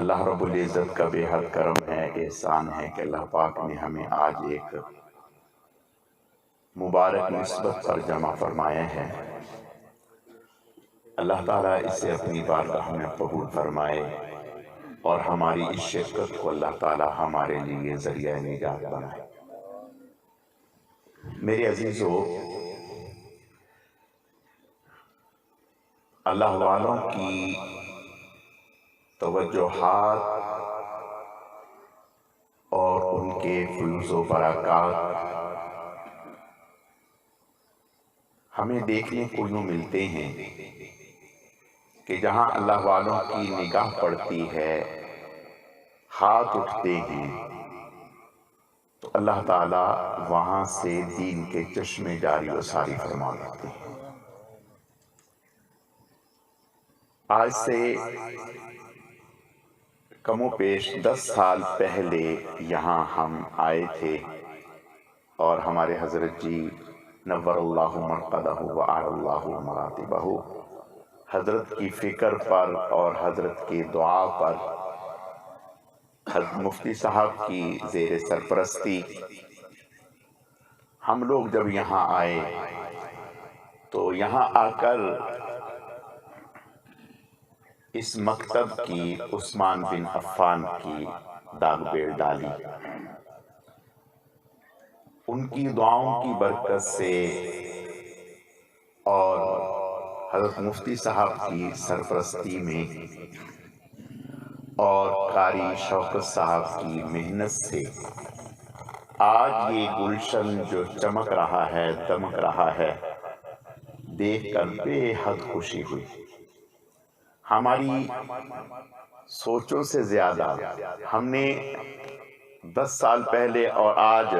अल्लाह रब्बुल इज़्ज़त का बेहद करम है, एहसान है कि अल्लाह पाक ने हमें आज एक मुबारक नस्बत पर जमा फरमाया है। अल्लाह ताला इसे अपनी बारगाह में कबूल फरमाए और हमारी इस शिरकत को अल्लाह ताला हमारे लिए ज़रिया निजात बनाए। मेरे अजीजों, अल्लाह वालों की तवज्जोहात और उनके फयूज़ बरक़ात हमें देखने को यूँ मिलते हैं कि जहाँ अल्लाह वालों की निगाह पड़ती है, हाथ उठते हैं तो अल्लाह ताला वहाँ से दीन के चश्मे जारी व सारी फरमा देते हैं। आज से कमो पेश दस साल पहले यहाँ हम आए थे और हमारे हज़रत जी मरातिबहू। हज़रत की फ़िक्र पर और हज़रत की दुआ पर मुफ्ती साहब की जेर सरपरस्ती। हम लोग जब यहाँ आए तो यहाँ आकर इस मकतब की उस्मान बिन अफ़ान की दाग बेल डाली। उनकी दुआओं की बरकत से और हज़रत मुफ्ती साहब की सरपरस्ती में और कारी शौकत साहब की मेहनत से आज ये गुलशन जो चमक रहा है, दमक रहा है, देखकर बेहद खुशी हुई। हमारी सोचों से ज़्यादा। हमने दस साल पहले और आज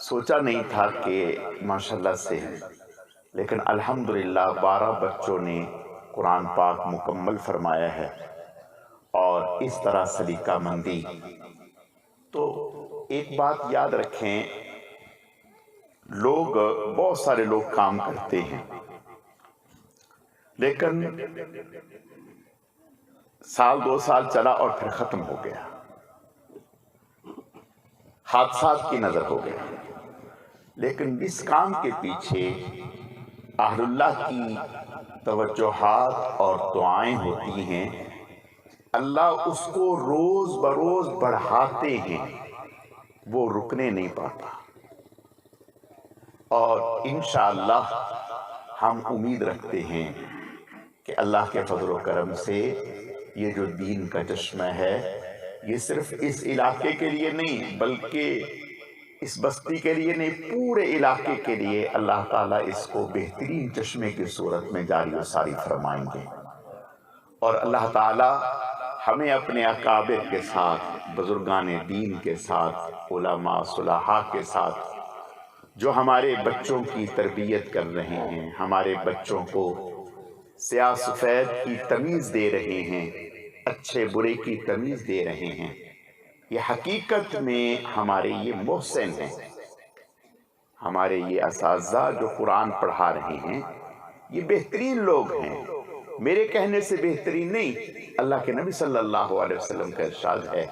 सोचा नहीं था कि माशाल्लाह से लेकिन अल्हम्दुलिल्लाह बारह बच्चों ने कुरान पाक मुकम्मल फरमाया है और इस तरह सलीका मंदी। तो एक बात याद रखें, लोग, बहुत सारे लोग काम करते हैं। लेकिन साल, दो साल चला और फिर खत्म हो गया। हादसात की नज़र हो गया। लेकिन इस काम के पीछे आहल्ला की तवज्जोहात और दुआएँ होती हैं। अल्लाह उसको रोज बरोज बढ़ाते हैं। वो रुकने नहीं पाता। और इन हम उम्मीद रखते हैं अल्लाह के फजल करम से ये जो दीन का चश्मा है, ये सिर्फ़ इस इलाके के लिए नहीं, बल्कि इस बस्ती के लिए नहीं, पूरे इलाके के लिए अल्लाह ताला इसको बेहतरीन चश्मे की सूरत में जारी व सारी फरमाएँगे। और अल्लाह ताला हमें अपने अकाबिर के साथ, बुजुर्गान दीन के साथ, उलमा सुलहा के साथ, जो हमारे बच्चों की तरबियत कर रहे हैं, हमारे बच्चों को सिया सफ़ेद की तमीज़ दे रहे हैं, अच्छे बुरे की तमीज़ दे रहे हैं। ये हकीकत में हमारे ये मोहसिन हैं। हमारे ये इस जो कुरान पढ़ा रहे हैं, ये बेहतरीन लोग हैं। मेरे कहने से बेहतरीन नहीं, अल्लाह के नबी सल्लल्लाहु अलैहि वसल्लम का इरशाद है।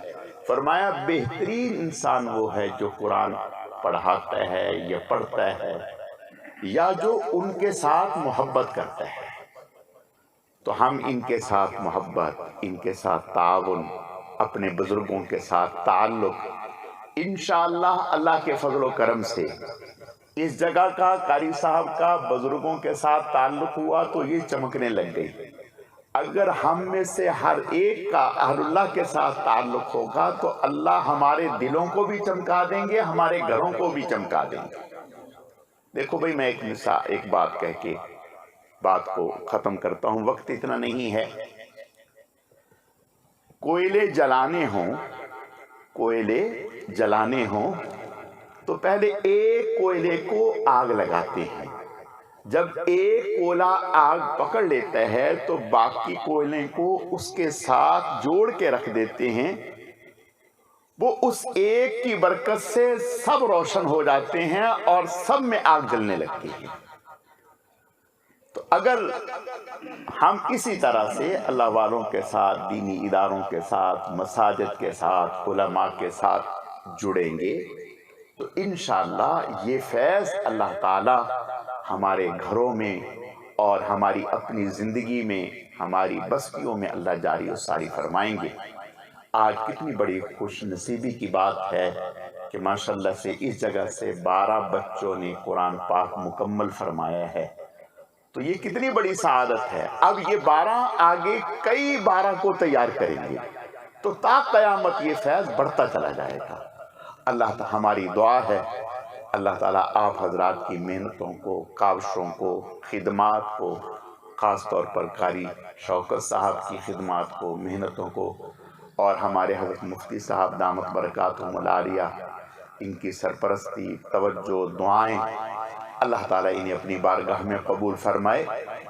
फरमाया, बेहतरीन इंसान वो है जो कुरान पढ़ाता है या पढ़ता है, या जो उनके साथ मोहब्बत करता है। तो हम इनके साथ मोहब्बत, इनके साथ ताउन, अपने बुज़ुर्गों के साथ ताल्लुक इन अल्लाह के फजल करम से, इस जगह का कारी साहब का बुज़ुर्गों के साथ ताल्लुक हुआ तो ये चमकने लग गई। अगर हम में से हर एक का अहल्ला के साथ ताल्लुक होगा तो अल्लाह हमारे दिलों को भी चमका देंगे, हमारे घरों को भी चमका देंगे। देखो भाई, मैं एक मिसाल एक बात कह के बात को खत्म करता हूँ। वक्त इतना नहीं है। कोयले जलाने हों, कोयले जलाने हों तो पहले एक कोयले को आग लगाते हैं। जब एक कोयला आग पकड़ लेता है तो बाकी कोयले को उसके साथ जोड़ के रख देते हैं। वो उस एक की बरकत से सब रोशन हो जाते हैं और सब में आग जलने लगती है। अगर हम इसी तरह से अल्लाह वालों के साथ, दीनी इदारों के साथ, मसाजिद के साथ, उलमा के साथ जुड़ेंगे तो इन ये फैज़ अल्लाह ताला हमारे घरों में और हमारी अपनी ज़िंदगी में, हमारी बस्तियों में अल्लाह जारी और सारी फरमाएँगे। आज कितनी बड़ी खुश नसीबी की बात है कि माशाल्लाह से इस जगह से बारह बच्चों ने कुरान पाक मुकम्मल फरमाया है। तो ये कितनी बड़ी सआदत है। अब ये बारह आगे कई बारह को तैयार करेंगे। तो ता कयामत ये फैज बढ़ता चला जाएगा। अल्लाह हमारी दुआ है। अल्लाह ताला आप हजरात की मेहनतों को, काविशों को, खिदमात को, ख़ास तौर पर कारी शौकत साहब की खिदमात को, मेहनतों को और हमारे हज़रत मुफ्ती साहब दामत बरकत मलारिया इनकी सरपरस्ती, तवज्जो, दुआएँ अल्लाह ताला इन्हें अपनी बारगाह में कबूल फरमाए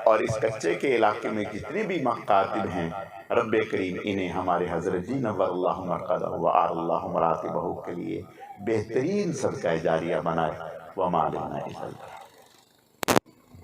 और इस कच्चे के इलाके में जितने भी मकातब हैं रब करीम इन्हें हमारे हज़रत जी नवर के लिए बेहतरीन सदका जारिया बनाए। व